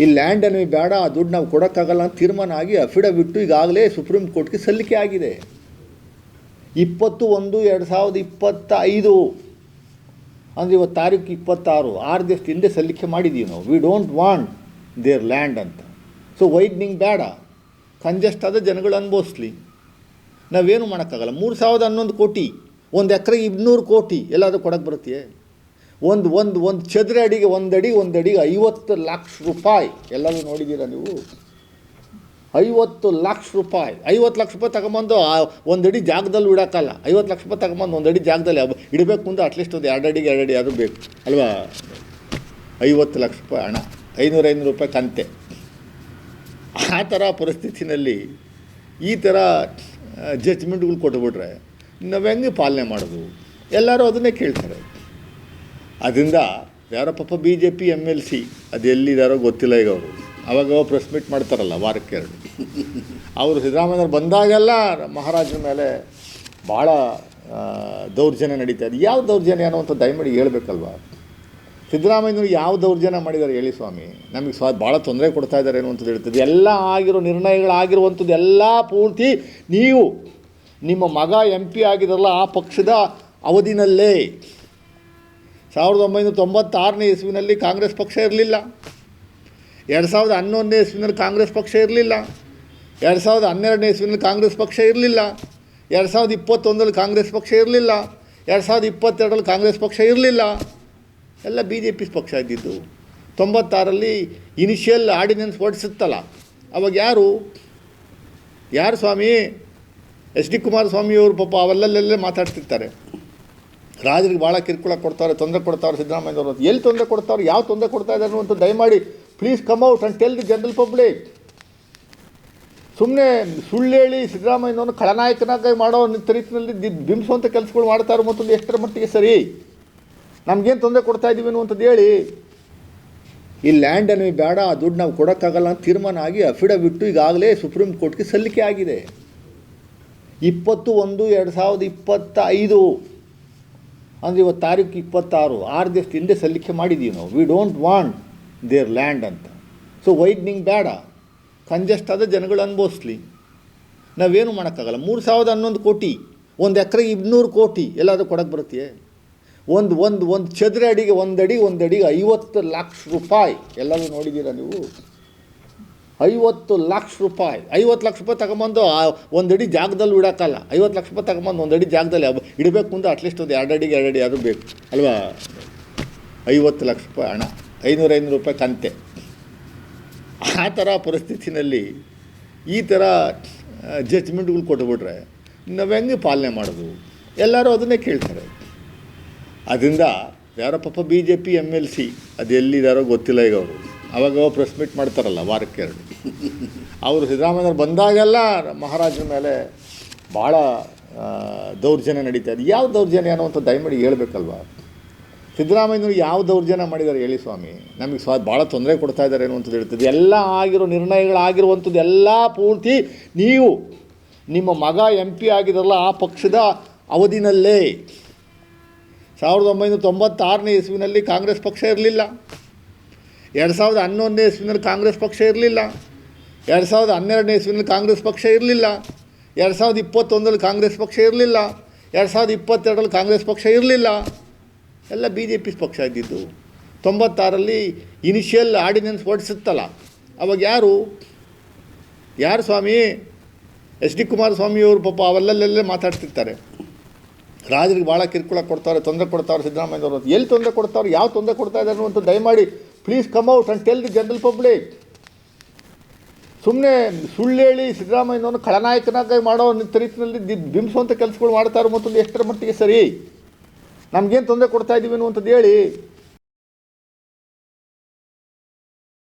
ಈ ಲ್ಯಾಂಡ್ ಅನ್ನು ಬೇಡ, ಆ ದುಡ್ಡು ನಾವು ಕೊಡೋಕ್ಕಾಗಲ್ಲ ಅಂತ ತೀರ್ಮಾನ ಆಗಿ ಅಫಿಡವಿಟ್ಟು ಈಗಾಗಲೇ ಸುಪ್ರೀಂ ಕೋರ್ಟ್ಗೆ ಸಲ್ಲಿಕೆ ಆಗಿದೆ. ಇಪ್ಪತ್ತು ಒಂದು ಎರಡು ಸಾವಿರದ ಇಪ್ಪತ್ತ ಐದು ಅಂದರೆ ಇವತ್ತು ತಾರೀಕು ಇಪ್ಪತ್ತಾರು, ಆರು ದಿವಸ ಹಿಂದೆ ಸಲ್ಲಿಕೆ ಮಾಡಿದ್ದೀವಿ ನಾವು. We don't want their land ಅಂತ. ಸೊ ವೈಡ್ನಿಂಗ್ ಬೇಡ. ಕಂಜೆಸ್ಟ್ ಆದ ಜನಗಳು ಅನುಭವಿಸ್ಲಿ. ನಾವೇನು ಮಾಡೋಕ್ಕಾಗಲ್ಲ. ಮೂರು ಸಾವಿರದ ಹನ್ನೊಂದು ಕೋಟಿ, ಒಂದು ಎಕರೆಗೆ ಇನ್ನೂರು ಕೋಟಿ, ಎಲ್ಲಾದರೂ ಕೊಡೋಕ್ಕೆ ಬರುತ್ತೆ ಒಂದು ಒಂದು ಒಂದು ಚದರ ಅಡಿಗೆ ಒಂದು ಅಡಿ ಒಂದು ಅಡಿಗೆ ಐವತ್ತು ಲಕ್ಷ ರೂಪಾಯಿ. ಎಲ್ಲರೂ ನೋಡಿದ್ದೀರ ನೀವು? ಐವತ್ತು ಲಕ್ಷ ರೂಪಾಯಿ. ಐವತ್ತು ಲಕ್ಷ ರೂಪಾಯಿ ತಗೊಂಬಂದು ಒಂದು ಅಡಿ ಜಾಗದಲ್ಲಿ ಇಡೋಕ್ಕಲ್ಲ. ಐವತ್ತು ಲಕ್ಷ ರೂಪಾಯಿ ತಗೊಂಬಂದು ಒಂದು ಅಡಿ ಜಾಗದಲ್ಲಿ ಇಡಬೇಕು ಅಂದ್ರೆ ಅಟ್ಲೀಸ್ಟ್ ಒಂದು ಎರಡು ಅಡಿಗೆ, ಎರಡು ಅಡಿ ಆದರೂ ಬೇಕು. ಅಲ್ವಾ? ಐವತ್ತು ಲಕ್ಷ ರೂಪಾಯಿ ಹಣ. ಐನೂರು ಐನೂರು ರೂಪಾಯಿ ಕಂತೆ. ಆ ಥರ ಪರಿಸ್ಥಿತಿನಲ್ಲಿ ಈ ಥರ ಜಜ್ಮೆಂಟ್ಗಳು ಕೊಟ್ಬಿಟ್ರೆ ನಾವು ಹೆಂಗೆ ಪಾಲನೆ ಮಾಡೋದು? ಎಲ್ಲರೂ ಅದನ್ನೇ ಕೇಳ್ತಾರೆ. ಅದರಿಂದ ಯಾರೋ ಪಾಪ B J P M L C ಅದು ಎಲ್ಲಿದ್ದಾರೋ ಗೊತ್ತಿಲ್ಲ ಈಗ ಅವರು. ಅವಾಗ ಪ್ರೆಸ್ ಮೀಟ್ ಮಾಡ್ತಾರಲ್ಲ ವಾರಕ್ಕೆ ಎರಡು. ಅವರು ಸಿದ್ದರಾಮಯ್ಯವ್ರು ಬಂದಾಗೆಲ್ಲ ಮಹಾರಾಜರ ಮೇಲೆ ಭಾಳ ದೌರ್ಜನ್ಯ ನಡೀತಾ ಇದೆ. ಯಾವ ದೌರ್ಜನ್ಯ ಅನ್ನೋವಂಥ ದಯಮಾಡಿ ಹೇಳ್ಬೇಕಲ್ವ? ಸಿದ್ದರಾಮಯ್ಯನವರು ಯಾವ ದೌರ್ಜನ್ಯ ಮಾಡಿದ್ದಾರೆ ಹೇಳಿ ಸ್ವಾಮಿ. ನಮಗೆ ಸ್ವಾ, ಭಾಳ ತೊಂದರೆ ಕೊಡ್ತಾ ಇದ್ದಾರೆ ಅನ್ನುವಂಥದ್ದು ಹೇಳ್ತದೆ ಎಲ್ಲ ಆಗಿರೋ ನಿರ್ಣಯಗಳಾಗಿರುವಂಥದ್ದು ಎಲ್ಲ ಪೂರ್ತಿ ನೀವು, ನಿಮ್ಮ ಮಗ ಎಂ ಪಿ ಆಗಿದ್ರಲ್ಲ ಆ ಪಕ್ಷದ ಅವಧಿನಲ್ಲೇ. ಸಾವಿರದ ಒಂಬೈನೂರ ತೊಂಬತ್ತಾರನೇ ಇಸ್ವಿನಲ್ಲಿ ಕಾಂಗ್ರೆಸ್ ಪಕ್ಷ ಇರಲಿಲ್ಲ. ಎರಡು ಸಾವಿರದ ಹನ್ನೊಂದನೇ ಇಸ್ವಿನಲ್ಲಿ ಕಾಂಗ್ರೆಸ್ ಪಕ್ಷ ಇರಲಿಲ್ಲ. ಎರಡು ಸಾವಿರದ ಹನ್ನೆರಡನೇ ಇಸ್ವಿನಲ್ಲಿ ಕಾಂಗ್ರೆಸ್ ಪಕ್ಷ ಇರಲಿಲ್ಲ. ಎರಡು ಸಾವಿರದ ಇಪ್ಪತ್ತೊಂದರಲ್ಲಿ ಕಾಂಗ್ರೆಸ್ ಪಕ್ಷ ಇರಲಿಲ್ಲ. ಎರಡು ಸಾವಿರದ ಇಪ್ಪತ್ತೆರಡರಲ್ಲಿ ಕಾಂಗ್ರೆಸ್ ಪಕ್ಷ ಇರಲಿಲ್ಲ. ಎಲ್ಲ ಬಿ ಜೆ ಪಿ ಪಕ್ಷ ಇದ್ದಿದ್ದು. ತೊಂಬತ್ತಾರಲ್ಲಿ ಇನಿಷಿಯಲ್ ಆರ್ಡಿನೆನ್ಸ್ ಹೊರಡಿಸುತ್ತಲ್ಲ. ಅವಾಗ ಯಾರು? ಯಾರು ಸ್ವಾಮಿ? ಎಚ್ ಡಿ ಕುಮಾರಸ್ವಾಮಿಯವರು ಪಾಪ ಅವೆಲ್ಲಲ್ಲೇ ಮಾತಾಡ್ತಿರ್ತಾರೆ. ರಾಜರಿಗೆ ಭಾಳ ಕಿರುಕುಳ ಕೊಡ್ತಾರೆ, ತೊಂದರೆ ಕೊಡ್ತಾರೆ ಸಿದ್ದರಾಮಯ್ಯವರು ಎಲ್ಲಿ ತೊಂದರೆ ಕೊಡ್ತಾರೆ, ಯಾವ ತೊಂದರೆ ಕೊಡ್ತಾ ಇದ್ದಾರೆ ಅನ್ನುವಂಥ ದಯಮಾಡಿ please come out and tell the general public ಸುಮ್ಮನೆ ಸುಳ್ಳು ಹೇಳಿ ಸಿದ್ದರಾಮಯ್ಯನವನು ಖಳನಾಯಕನಾಗಿ ಮಾಡೋ ರೀತಿಯಲ್ಲಿ ಬಿಂಬಿಸುವಂಥ ಕೆಲಸಗಳು ಮಾಡ್ತಾರೆ ಮತ್ತೊಂದು ಎಷ್ಟರ ಮಟ್ಟಿಗೆ ಸರಿ? ನಮಗೇನು ತೊಂದರೆ ಕೊಡ್ತಾ ಇದ್ದೀವಿ ಅನ್ನುವಂಥದ್ದು ಹೇಳಿ. ಈ ಲ್ಯಾಂಡ್ ಅನ್ನು ಬೇಡ, ಆ ದುಡ್ಡು ನಾವು ಕೊಡೋಕ್ಕಾಗಲ್ಲ ಅಂತ ತೀರ್ಮಾನ ಆಗಿ ಅಫಿಡವಿಟ್ಟು ಈಗಾಗಲೇ ಸುಪ್ರೀಂ ಕೋರ್ಟ್ಗೆ ಸಲ್ಲಿಕೆ ಆಗಿದೆ. ಇಪ್ಪತ್ತು ಒಂದು ಎರಡು ಸಾವಿರದ ಇಪ್ಪತ್ತ ಐದು ಅಂದರೆ ಇವತ್ತು ತಾರೀಕು ಇಪ್ಪತ್ತಾರು, ಆರು ದಿವಸ ಹಿಂದೆ ಸಲ್ಲಿಕೆ ಮಾಡಿದ್ದೀವಿ ನಾವು. We don't want their land ಅಂತ. ಸೊ ವೈಡ್ನಿಂಗ್ ಬೇಡ. ಕಂಜೆಸ್ಟ್ ಆದ ಜನಗಳು ಅನುಭವಿಸ್ಲಿ. ನಾವೇನು ಮಾಡೋಕ್ಕಾಗಲ್ಲ. ಮೂರು ಸಾವಿರದ ಹನ್ನೊಂದು ಕೋಟಿ, ಒಂದು ಎಕರೆಗೆ ಇನ್ನೂರು ಕೋಟಿ ಎಲ್ಲಾದರೂ ಕೊಡಕ್ಕೆ ಬರುತ್ತೆ ಒಂದು ಒಂದು ಒಂದು ಚದರ ಅಡಿಗೆ, ಒಂದು ಅಡಿ, ಒಂದು ಅಡಿಗೆ ಐವತ್ತು ಲಕ್ಷ ರೂಪಾಯಿ ಎಲ್ಲರೂ ನೋಡಿದ್ದೀರಾ ನೀವು? ಐವತ್ತು ಲಕ್ಷ ರೂಪಾಯಿ, ಐವತ್ತು ಲಕ್ಷ ರೂಪಾಯಿ ತಗೊಂಬಂದು ಆ ಒಂದು ಅಡಿ ಜಾಗದಲ್ಲಿ ಇಡೋಕ್ಕಲ್ಲ. ಐವತ್ತು ಲಕ್ಷ ರೂಪಾಯಿ ತಗೊಂಬಂದು ಅಡಿ ಜಾಗದಲ್ಲಿ ಇಡಬೇಕು ಅಂದರೆ ಅಟ್ಲೀಸ್ಟ್ ಒಂದು ಎರಡು ಅಡಿಗೆ ಎರಡು ಅಡಿ ಆದರೂ ಬೇಕು. ಅಲ್ವಾ? ಐವತ್ತು ಲಕ್ಷ ರೂಪಾಯಿ ಹಣ, ಐನೂರು ಐನೂರು ರೂಪಾಯಿ ಕಂತೆ. ಆ ಥರ ಪರಿಸ್ಥಿತಿನಲ್ಲಿ ಈ ಥರ ಜಜ್ಮೆಂಟ್ಗಳು ಕೊಟ್ಬಿಟ್ರೆ ನಾವು ಹೆಂಗೆ ಪಾಲನೆ ಮಾಡೋದು? ಎಲ್ಲರೂ ಅದನ್ನೇ ಕೇಳ್ತಾರೆ. ಅದರಿಂದ ಯಾರೋ ಪಾಪ B J P M L C ಅದು ಎಲ್ಲಿದ್ದಾರೋ ಗೊತ್ತಿಲ್ಲ ಈಗ ಅವರು. ಅವಾಗ ಪ್ರೆಸ್ ಮೀಟ್ ಮಾಡ್ತಾರಲ್ಲ, ವಾರಕ್ಕೆ ಎರಡು. ಅವರು ಸಿದ್ದರಾಮಯ್ಯವ್ರು ಬಂದಾಗೆಲ್ಲ ಮಹಾರಾಜರ ಮೇಲೆ ಭಾಳ ದೌರ್ಜನ್ಯ ನಡೀತಾ ಇದೆ. ಯಾವ ದೌರ್ಜನ್ಯ ಅನ್ನುವಂಥ ದಯಮಾಡಿ ಹೇಳ್ಬೇಕಲ್ವ? ಸಿದ್ದರಾಮಯ್ಯನವ್ರು ಯಾವ ದೌರ್ಜನ್ಯ ಮಾಡಿದ್ದಾರೆ ಹೇಳಿ ಸ್ವಾಮಿ. ನಮಗೆ ಸ್ವ ಭಾಳ ತೊಂದರೆ ಕೊಡ್ತಾ ಇದ್ದಾರೆ ಅನ್ನುವಂಥದ್ದು ಹೇಳ್ತದೆ. ಎಲ್ಲ ಆಗಿರೋ ನಿರ್ಣಯಗಳಾಗಿರುವಂಥದ್ದು ಎಲ್ಲ ಪೂರ್ತಿ ನೀವು, ನಿಮ್ಮ ಮಗ ಎಂ ಪಿ ಆಗಿದ್ರಲ್ಲ ಆ ಪಕ್ಷದ ಅವಧಿನಲ್ಲೇ. ಸಾವಿರದ ಒಂಬೈನೂರ ತೊಂಬತ್ತಾರನೇ ಇಸ್ವಿನಲ್ಲಿ ಕಾಂಗ್ರೆಸ್ ಪಕ್ಷ ಇರಲಿಲ್ಲ. ಎರಡು ಸಾವಿರದ ಹನ್ನೊಂದನೇ ಇಸ್ವಿನಲ್ಲಿ ಕಾಂಗ್ರೆಸ್ ಪಕ್ಷ ಇರಲಿಲ್ಲ. ಎರಡು ಸಾವಿರದ ಹನ್ನೆರಡನೇ ಇಸ್ವಿನಲ್ಲಿ ಕಾಂಗ್ರೆಸ್ ಪಕ್ಷ ಇರಲಿಲ್ಲ. ಎರಡು ಸಾವಿರದ ಇಪ್ಪತ್ತೊಂದರಲ್ಲಿ ಕಾಂಗ್ರೆಸ್ ಪಕ್ಷ ಇರಲಿಲ್ಲ. ಎರಡು ಸಾವಿರದ ಇಪ್ಪತ್ತೆರಡರಲ್ಲಿ ಕಾಂಗ್ರೆಸ್ ಪಕ್ಷ ಇರಲಿಲ್ಲ. ಎಲ್ಲ ಬಿ ಜೆ ಪಿ ಪಕ್ಷ ಇದ್ದಿದ್ದು. ತೊಂಬತ್ತಾರಲ್ಲಿ ಇನಿಷಿಯಲ್ ಆರ್ಡಿನೆನ್ಸ್ ಹೊರಡಿಸುತ್ತಲ್ಲ. ಅವಾಗ ಯಾರು? ಯಾರು ಸ್ವಾಮಿ? ಎಚ್ ಡಿ ಕುಮಾರಸ್ವಾಮಿಯವರು ಪಾಪ ಅವಲ್ಲಲ್ಲೇ ಮಾತಾಡ್ತಿರ್ತಾರೆ. ರಾಜರಿಗೆ ಭಾಳ ಕಿರುಕುಳ ಕೊಡ್ತಾರೆ, ತೊಂದರೆ ಕೊಡ್ತಾರೆ ಸಿದ್ದರಾಮಯ್ಯವರು ಎಲ್ಲಿ ತೊಂದರೆ ಕೊಡ್ತಾರೆ, ಯಾವ ತೊಂದರೆ ಕೊಡ್ತಾ ಇದ್ದಾರೆ ಅಂತ ದಯಮಾಡಿ please come out and tell the general public ಸುಮ್ಮನೆ ಸುಳ್ಳು ಹೇಳಿ ಸಿದ್ದರಾಮಯ್ಯನವನು ಖಳನಾಯಕನಾಗಿ ಮಾಡೋ ರೀತಿಯಲ್ಲಿ ದಿ ಬಿಂಬಿಸುವಂಥ ಕೆಲಸಗಳು ಮಾಡ್ತಾರೆ ಮತ್ತೊಂದು ಎಷ್ಟರ ಮಟ್ಟಿಗೆ ಸರಿ? ನಮಗೇನು ತೊಂದರೆ ಕೊಡ್ತಾ ಇದ್ದೀವಿ ಅನ್ನುವಂಥದ್ದು ಹೇಳಿ.